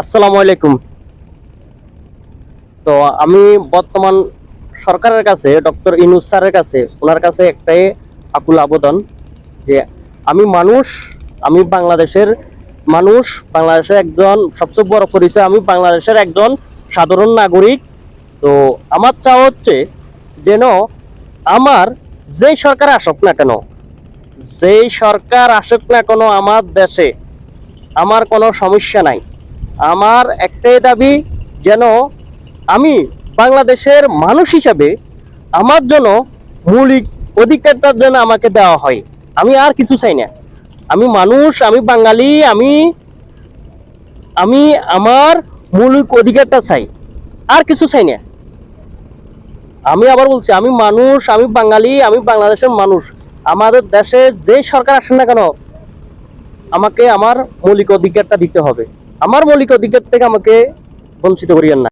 আসসালামু আলাইকুম। তো আমি বর্তমান সরকারের কাছে, ডক্টর ইনুস স্যারের কাছে, ওনার কাছে একটাই আকুল আবেদন যে আমি মানুষ, আমি বাংলাদেশের মানুষ, বাংলাদেশের একজন, সবচেয়ে বড় পরিচয়, আমি বাংলাদেশের একজন সাধারণ নাগরিক। তো আমার চাওয়া হচ্ছে যেন আমার যেই সরকার আসুক না কেন, যেই সরকার আসুক না কেন আমার দেশে আমার কোনো সমস্যা নাই। আমার একটাই দাবি যেন আমি বাংলাদেশের মানুষ হিসাবে আমার জন্য মৌলিক অধিকারটা যেন আমাকে দেওয়া হয়। আমি আর কিছু চাই না। আমি মানুষ, আমি বাঙালি, আমি আমি আমার মৌলিক অধিকারটা চাই। আর কিছু চাই না। আমি আবার বলছি, আমি মানুষ, আমি বাঙালি, আমি বাংলাদেশের মানুষ। আমাদের দেশে যে সরকার আসেন না কেন, আমাকে আমার মৌলিক অধিকারটা দিতে হবে। আমার মৌলিক অধিকার থেকে আমাকে বঞ্চিত করিয়েন না।